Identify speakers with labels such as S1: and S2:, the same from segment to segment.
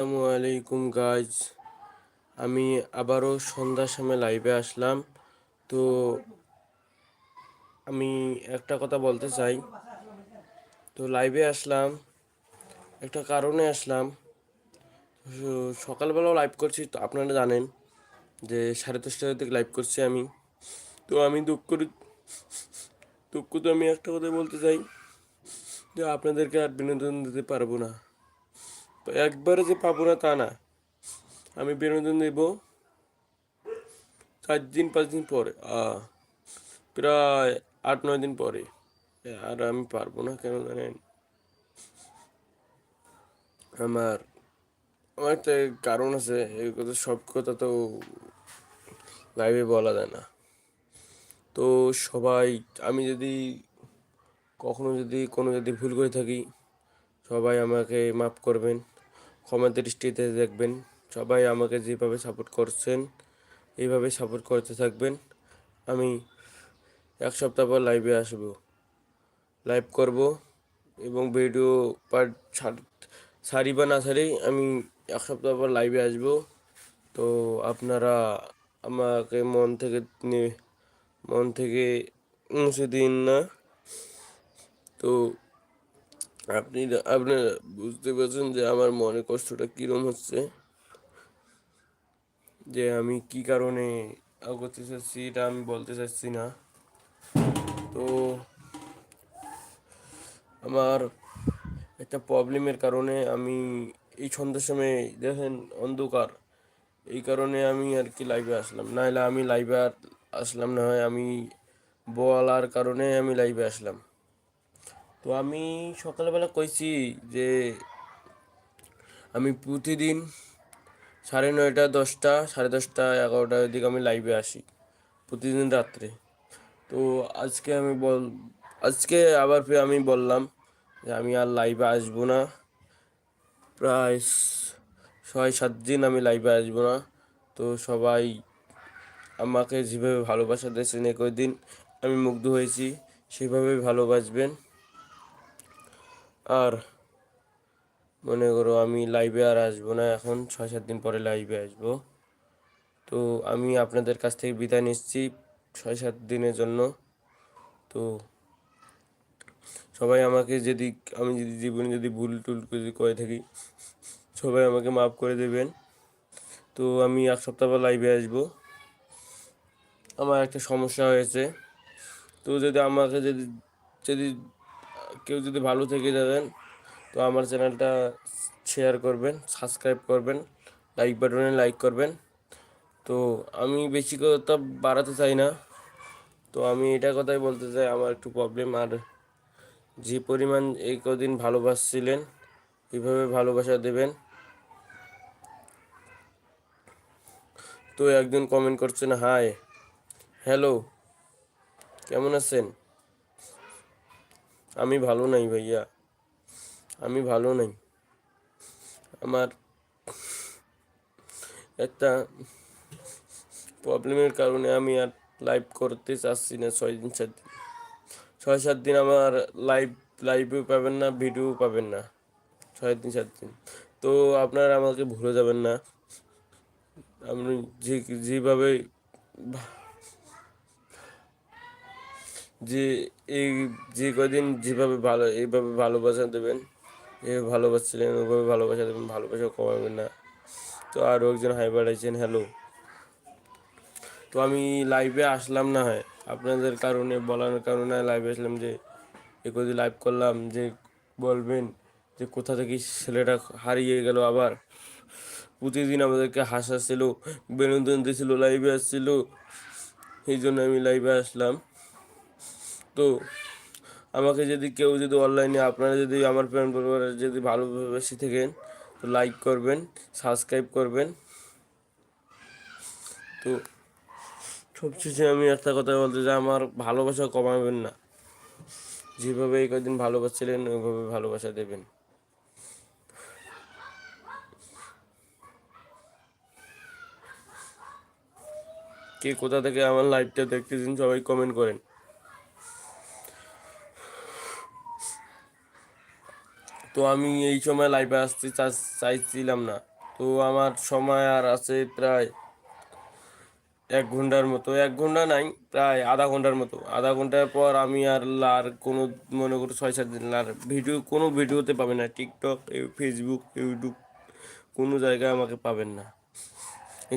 S1: আসসালামু আলাইকুম গাইজ আমি আবারও সন্ধ্যার সময় লাইভে আসলাম। তো আমি একটা কথা বলতে চাই। তো লাইভে আসলাম, একটা কারণে আসলাম। সকালবেলাও লাইভ করছি, তো আপনারা জানেন যে সাড়ে দশটা থেকে লাইভ করছি আমি। তো আমি দুঃখ দুঃখ তো আমি একটা কথা বলতে চাই যে আপনাদেরকে আর বিনোদন দিতে পারব না। একবারে যে পাবো না তা না আমি বিনোদন দেব চার দিন, পাঁচ দিন পরে প্রায় আট, নয় দিন পরে। আর আমি পারব না কেন জানেন? আমার আমার একটা কারণ আছে, এই কথা সব কথা তো লাইভে বলা যায় না। তো সবাই, আমি যদি কখনো যদি কোনো যদি ভুল করে থাকি, সবাই আমাকে মাফ করবেন। ক্ষমা দৃষ্টিতে দেখবেন। সবাই আমাকে যেভাবে সাপোর্ট করছেন, এইভাবে সাপোর্ট করতে থাকবেন। আমি এক সপ্তাহ পর লাইভে আসব। লাইভ করব এবং ভিডিও পার্ট সারি বা না সারি আমি এক সপ্তাহ পর লাইভে আসব। তো আপনারা আমাকে মন থেকে মন থেকে মুছে দিন না। তো আপনি আপনি বুঝতে পারছেন যে আমার মনে কষ্টটা কিরম হচ্ছে? যে আমি কি কারণে আগতে চাচ্ছি, এটা আমি বলতে চাচ্ছি না। তো আমার একটা প্রবলেমের কারণে আমি এই সন্ধ্যার সময় দেখেন অন্ধকার। এই কারণে আমি আর কি লাইভে আসলাম। নাহলে আমি লাইভে আসলাম না হয় আমি বলার কারণে আমি লাইভে আসলাম। তো আমি সকালবেলা কইছি যে আমি প্রতিদিন সাড়ে নয়টা, দশটা, সাড়ে দশটা এগারোটার দিকে আমি লাইভে আসি, প্রতিদিন রাত্রে। তো আজকে আমি বল, আজকে আবার ফির আমি বললাম যে আমি আর লাইভে আসব না। প্রায় ছয়, সাত দিন আমি লাইভে আসব না। তো সবাই আমাকে যেভাবে ভালোবাসা দিয়েছেন একই দিন, আমি মুগ্ধ হয়েছি, সেভাবে ভালোবাসবেন। আর মনে করো আমি লাইভে আর আসব না, এখন ছয় সাত দিন পরে লাইভে আসব। তো আমি আপনাদের কাছ থেকে বিদায় নিচ্ছি ছয় সাত দিনের জন্য। তো সবাই আমাকে যদি, আমি যদি জীবনে যদি ভুল টুল যদি করে থাকি, সবাই আমাকে মাফ করে দেবেন। তো আমি এক সপ্তাহ পর লাইভে আসব। আমার একটা সমস্যা হয়েছে। তো যদি আমাকে যদি যদি কেউ যদি ভালো থেকে যাবেন, তো আমার চ্যানেলটা শেয়ার করবেন সাবস্ক্রাইব করবেন লাইক বাটনে লাইক করবেন। তো আমি বেশি কথা বাড়াতে চাই না। তো আমি এটা কথাই বলতে চাই, আমার একটু প্রবলেম আর যে পরিমাণ এই কদিন ভালোবাসছিলেন, এইভাবে ভালোবাসা দেবেন। তো একজন কমেন্ট করছেন হাই হ্যালো কেমন আছেন? আমি ভালো নাই ভাইয়া। আমি ভালো নাই। আমার একটা প্রবলেমের কারণে আমি আর লাইভ করতে চাচ্ছি না ছয় দিন, সাত দিন। ছয়, সাত দিন আমার লাইভ লাইভও পাবেন না, ভিডিও পাবেন না। ছয় দিন, সাত দিন। তো আপনারা আমাকে ভুলে যাবেন না। আপনি যে, যেভাবে যে এই যে কদিন যেভাবে ভালো, এইভাবে ভালোবাসা দেবেন এভাবে ভালোবাসছিলেন ওইভাবে ভালোবাসা দেবেন, ভালোবাসা কমাবেন না। তো আরও একজন হাই বাড়াইছেন, হ্যালো। তো আমি লাইভে আসলাম না হয়, আপনাদের কারণে, বলার কারণে লাইভে আসলাম যে একদি লাইভ করলাম, যে বলবেন যে কোথা থেকে ছেলেটা হারিয়ে গেল আবার। প্রতিদিন আমাদেরকে হাসাচ্ছিল বিনোদন দিয়েছিল লাইভে আসছিল, এই জন্য আমি লাইভে আসলাম। তো আমাকে যদি কেউ যদি অনলাইনে আপনারা যদি আমার প্রেম পরিবারের যদি ভালোবেসে থাকেন, তো লাইক করবেন সাবস্ক্রাইব করবেন। তো সবশেষে আমি একটা কথা বলতে চাই, আমার ভালোবাসা কমাবেন না। যেভাবে এই কদিন ভালোবাসছিলেন, ওইভাবে ভালোবাসা দেবেন। কে কোথা থেকে আমার লাইভটা দেখতেছেন, সবাই কমেন্ট করেন। তো আমি এই সময় লাইভে আসতে চাইছিলাম না। তো আমার সময় আর আছে প্রায় এক ঘণ্টার মতো। এক ঘণ্টা নাই, প্রায় আধা ঘণ্টার মতো। আধা ঘণ্টার পর আমি আর আর কোনো, মনে করো ছয় সাত দিন আর ভিডিও কোনো ভিডিওতে পাবেন না। টিকটক ফেসবুক ইউটিউব কোনো জায়গায় আমাকে পাবেন না।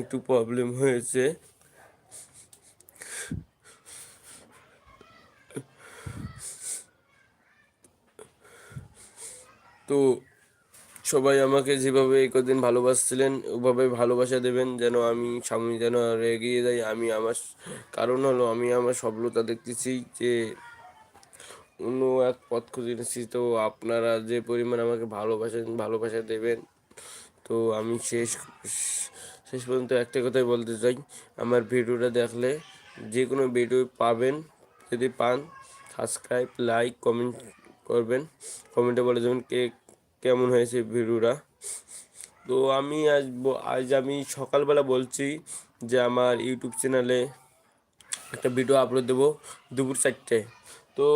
S1: একটু প্রবলেম হয়েছে। তো সবাই আমাকে যেভাবে এই কদিন ভালোবাসছিলেন, ওভাবে ভালোবাসা দেবেন যেন আমি সামনে যেন এগিয়ে যাই। আমি আমার কারণ হলো আমি আমার সফলতা দেখতেছি যে অন্য এক পথ খুঁজে নিচ্ছি তো আপনারা যে পরিমাণ আমাকে ভালোবাসেন, ভালোবাসা দেবেন। তো আমি শেষ শেষ পর্যন্ত একটা কথাই বলতে চাই, আমার ভিডিওটা দেখলে যে কোনো ভিডিও পাবেন। যদি পান সাবস্ক্রাইব লাইক কমেন্ট করবেন। কমেন্টে বলে দেবেন কে কেমন হয়েছে ভিডিওটা। তো আমি আজ আজ আমি সকালবেলা বলছি যে আমার ইউটিউব চ্যানেলে একটা ভিডিও আপলোড দেবো দুপুর চারটে। তো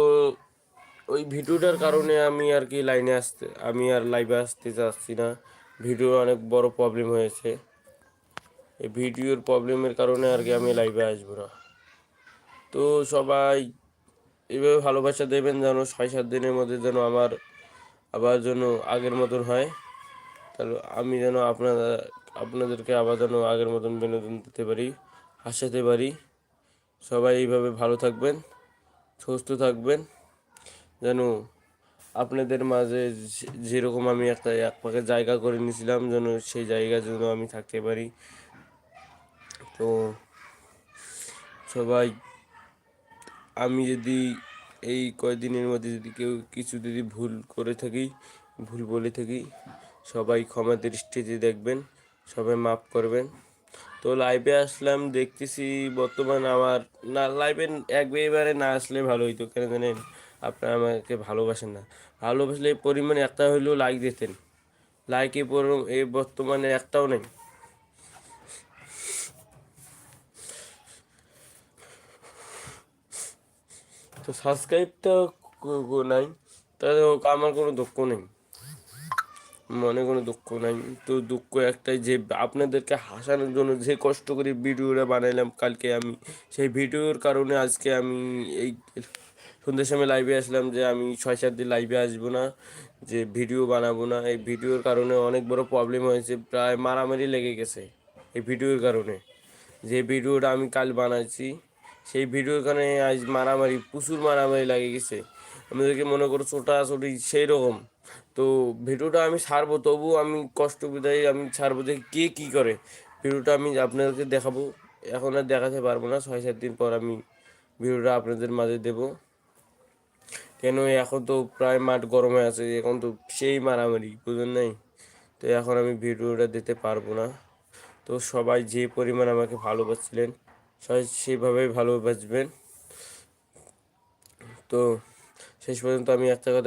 S1: ওই ভিডিওটার কারণে আমি আর কি লাইনে আসতে, আমি আর লাইভে আসতে চাচ্ছি না। ভিডিওর অনেক বড় প্রবলেম হয়েছে। এই ভিডিওর প্রবলেমের কারণে আর কি আমি লাইভে আসব না। তো সবাই এভাবে ভালোবাসা দেবেন যেন ছয় সাত দিনের মধ্যে যেন আমার, আবার যেন আগের মতন হয়। তাহলে আমি যেন আপনারা, আপনাদেরকে আবার যেন আগের মতন বিনোদন দিতে পারি, হাসাতে পারি। সবাই এইভাবে ভালো থাকবেন, সুস্থ থাকবেন। যেন আপনাদের মাঝে যেরকম আমি একটা এক পাকে জায়গা করে নিয়েছিলাম, যেন সেই জায়গা যেন আমি থাকতে পারি। তো সবাই আমি যদি এই কয়দিনের মধ্যে যদি কেউ কিছু যদি ভুল করে থাকি, ভুল বলে থাকি, সবাই ক্ষমা দৃষ্টিতে দেখবেন, সবাই মাফ করবেন। তো লাইভে আসলাম, দেখতেছি বর্তমান আমার, না লাইভে একবারে না আসলে ভালো হইতো, কেন জানেন? আপনারা আমাকে ভালোবাসেন না। ভালোবাসলে পরিমাণে একটা হইলেও লাইক দিতেন। লাইকে পর এই বর্তমানে একটাও নেই। তো সাবস্ক্রাইবটা নাই। তাহলে আমার কোনো দুঃখ নেই। মনে কোনো দুঃখ নাই। তো দুঃখ একটাই যে, আপনাদেরকে হাসানোর জন্য যে কষ্ট করে ভিডিওটা বানাইলাম কালকে আমি, সেই ভিডিওর কারণে আজকে আমি এই সন্ধ্যের সময় লাইভে আসলাম যে, আমি ছয় সাত দিন লাইভে আসব না, যে ভিডিও বানাবো না। এই ভিডিওর কারণে অনেক বড় প্রবলেম হয়েছে, প্রায় মারামারি লেগে গেছে। এই ভিডিওর কারণে। যে ভিডিওটা আমি কাল বানাইছি সেই ভিডিওর কারণে আজ মারামারি, প্রচুর মারামারি লাগে গেছে। আমাদেরকে মনে করো ছোটাছুটি সেই রকম। তো ভিডিওটা আমি ছাড়বো, তবু আমি কষ্ট বিদায় আমি ছাড়বো যে কে কী করে। ভিডিওটা আমি আপনাদেরকে দেখাবো। এখন আর দেখাতে পারব না, ছয় সাত দিন পর আমি ভিডিওটা আপনাদের মাঝে দেবো। কেন এখন তো প্রায় মাঠ গরমে আছে, এখন তো সেই মারামারি, বুঝলেন নাই? তো এখন আমি ভিডিওটা দিতে পারব না। তো সবাই যে পরিমাণ আমাকে ভালোবাসছিলেন সবাই ভালো ভালোবাসবেন। তো শেষ পর্যন্ত আমি একটা কথা